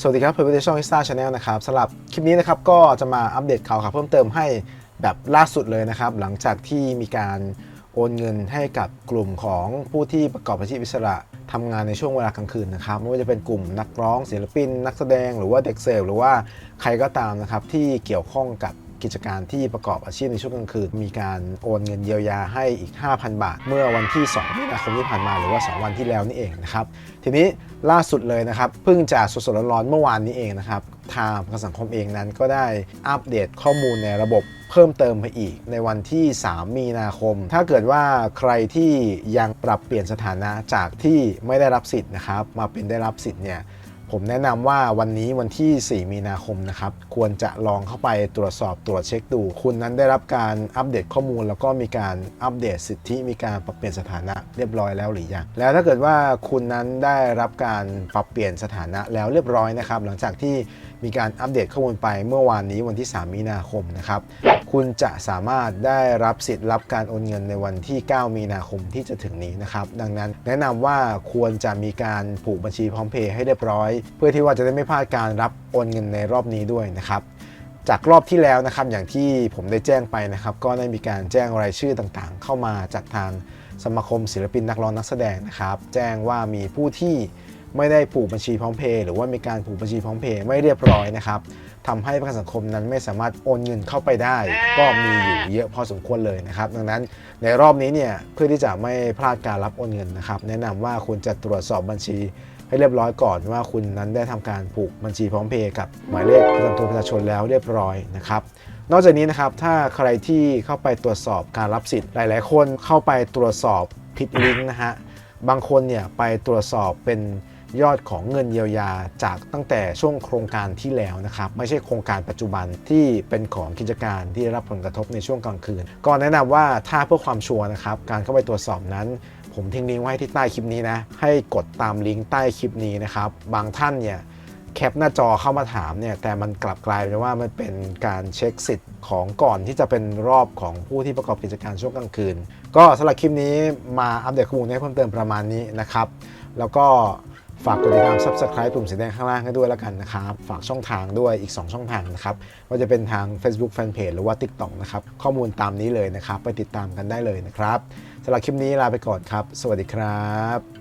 สวัสดีครับผมเป็นช่อง i s t a Channel นะครับสำหรับคลิปนี้นะครับก็จะมาอัปเดตข่าวข่าวเพิ่มเติมให้แบบล่าสุดเลยนะครับ หลังจากที่มีการโอนเงินให้กับกลุ่มของผู้ที่ประกอบอาชีพอิสระทำงานในช่วงเวลากลางคืนนะครับไม่ว่าจะเป็นกลุ่มนักร้องศิลปิน นักแสดงหรือว่าเด็กเสิร์ฟหรือว่าใครก็ตามนะครับที่เกี่ยวข้องกับ กิจการที่ประกอบอาชีพในช่วงกลางคืน มีการโอนเงินเยียวยาให้อีก 5,000 บาท เมื่อวันที่2มีนาคมที่ผ่านมาหรือว่า 2 วันที่แล้วนี่เองนะครับทีนี้ล่าสุดเลยนะครับเพิ่งจะสดๆร้อนๆเมื่อวานนี้เองนะครับทางประกันสังคมเองนั้นก็ได้อัปเดตข้อมูลในระบบเพิ่มเติมไปอีกในวันที่ 3 มีนาคม ถ้าเกิดว่าใครที่ยังปรับเปลี่ยนสถานะจากที่ไม่ได้รับสิทธิ์นะครับมาเป็นได้รับสิทธิ์เนี่ย ผมแนะนำว่าวันนี้วันที่ 4 มีนาคมนะครับ ควรจะลองเข้าไปตรวจสอบตรวจเช็คดู คุณนั้นได้รับการอัปเดตข้อมูล แล้วก็มีการอัปเดตสิทธิมีการปรับเปลี่ยนสถานะเรียบร้อยแล้วหรือยังแล้วถ้าเกิดว่าคุณนั้นได้รับการปรับเปลี่ยนสถานะแล้วเรียบร้อยนะครับ หลังจากที่มีการอัปเดตข้อมูลไปเมื่อวานนี้วันที่ 3 มีนาคมนะครับคุณจะสามารถได้รับสิทธิ์รับการโอนเงินในวันที่ 9 มีนาคมที่จะถึงนี้นะครับ ดังนั้นแนะนำว่าควรจะมีการผูกบัญชีพร้อมเพย์ให้เรียบร้อยเพื่อที่ว่าจะได้ไม่พลาดการรับโอนเงินในรอบนี้ด้วยนะครับจากรอบที่แล้วนะครับอย่างที่ผมได้แจ้งไปนะครับก็ได้มีการแจ้งรายชื่อต่างๆ เข้ามาจากทางสมาคมศิลปินนักร้องนักแสดงนะครับแจ้งว่ามีผู้ที่ไม่ได้ผูกบัญชีพร้อมเพย์หรือว่ามีการผูกบัญชีพร้อมเพย์ไม่เรียบร้อยนะครับทำให้ประกันสังคมนั้นไม่สามารถโอนเงินเข้าไปได้ ก็มีอยู่เยอะพอสมควรเลยนะครับ ดังนั้นในรอบนี้เนี่ยเพื่อที่จะไม่พลาดการรับโอนเงินนะครับ แนะนำว่าควรจะตรวจสอบบัญชี ให้เรียบร้อยก่อนว่าคุณนั้นได้ทำการผูกบัญชีพร้อมเพย์กับหมายเลขประจำตัวประชาชนแล้วเรียบร้อยนะครับนอกจากนี้นะครับถ้าใครที่เข้าไปตรวจสอบการรับสิทธิ์หลาย ๆ คนเข้าไปตรวจสอบผิดลิงก์นะฮะบางคนเนี่ยไปตรวจสอบเป็นยอดของเงินเยียวยาจากตั้งแต่ช่วงโครงการที่แล้วนะครับ ไม่ใช่โครงการปัจจุบันที่เป็นของกิจการที่ได้รับผลกระทบในช่วงกลางคืน ก็แนะนำว่าถ้าเพื่อความชัวร์นะครับ การเข้าไปตรวจสอบนั้น ผมทิ้งลิงก์ไว้ที่ใต้คลิปนี้นะ ให้กดตามลิงก์ใต้คลิปนี้นะครับ บางท่านเนี่ยแคปหน้าจอเข้ามาถามเนี่ยแต่มันกลับกลายเป็นว่ามันเป็นการเช็คสิทธิ์ของก่อนที่จะเป็นรอบของผู้ที่ประกอบกิจการช่วงกลางคืน ก็สำหรับคลิปนี้มาอัปเดตข้อมูลให้เพิ่มเติมประมาณนี้นะครับ แล้วก็ ฝากกดติดตาม Subscribe ปุ่มสีแดงข้างล่างให้ด้วยแล้วกันนะครับ ฝากช่องทางด้วยอีก 2 ช่องทางนะครับว่าจะเป็นทาง Facebook Fanpage หรือว่า TikTok นะครับ ข้อมูลตามนี้เลยนะครับ ไปติดตามกันได้เลยนะครับสำหรับคลิปนี้ลาไปก่อนครับ สวัสดีครับ